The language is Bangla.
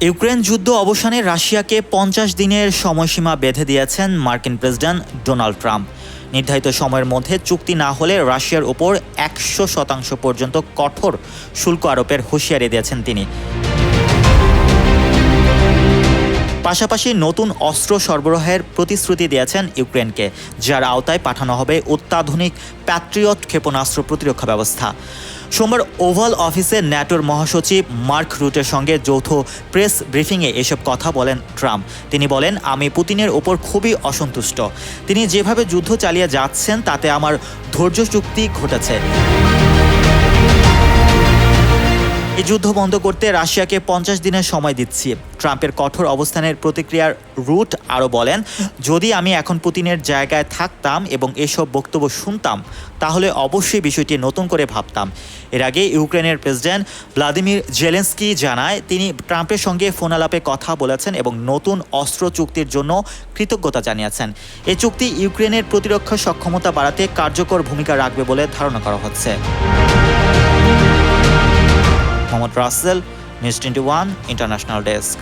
ইউক্রেন যুদ্ধ অবসানে রাশিয়াকে পঞ্চাশ দিনের সময়সীমা বেঁধে দিয়েছেন মার্কিন প্রেসিডেন্ট ডোনাল্ড ট্রাম্প। নির্ধারিত সময়ের মধ্যে চুক্তি না হলে রাশিয়ার ওপর একশো শতাংশ পর্যন্ত কঠোর শুল্ক আরোপের হুঁশিয়ারি দিয়েছেন তিনি। পাশাপাশি নতুন অস্ত্র সরবরাহের প্রতিশ্রুতি দিয়েছেন ইউক্রেনকে, যার আওতায় পাঠানো হবে অত্যাধুনিক প্যাট্রিয়ট ক্ষেপণাস্ত্র প্রতিরক্ষা ব্যবস্থা। সোমবার ওভাল অফিসে ন্যাটোর মহাসচিব মার্ক রুটের সঙ্গে যৌথ প্রেস ব্রিফিংয়ে এসব কথা বলেন ট্রাম্প। তিনি বলেন, আমি পুতিনের ওপর খুবই অসন্তুষ্ট। তিনি যেভাবে যুদ্ধ চালিয়ে যাচ্ছেন, তাতে আমার ধৈর্য চুক্তি ঘটেছে। এই যুদ্ধ বন্ধ করতে রাশিয়াকে পঞ্চাশ দিনের সময় দিচ্ছি। ট্রাম্পের কঠোর অবস্থানের প্রতিক্রিয়ার রুট আরও বলেন, যদি আমি এখন পুতিনের জায়গায় থাকতাম এবং এসব বক্তব্য শুনতাম, তাহলে অবশ্যই বিষয়টি নতুন করে ভাবতাম। এর আগে ইউক্রেনের প্রেসিডেন্ট ভ্লাদিমির জেলেন্সকি জানায়, তিনি ট্রাম্পের সঙ্গে ফোন আলাপে কথা বলেছেন এবং নতুন অস্ত্র চুক্তির জন্য কৃতজ্ঞতা জানিয়েছেন। এই চুক্তি ইউক্রেনের প্রতিরক্ষা সক্ষমতা বাড়াতে কার্যকর ভূমিকা রাখবে বলে ধারণা করা হচ্ছে। Mohammad Rasel news twenty one international desk.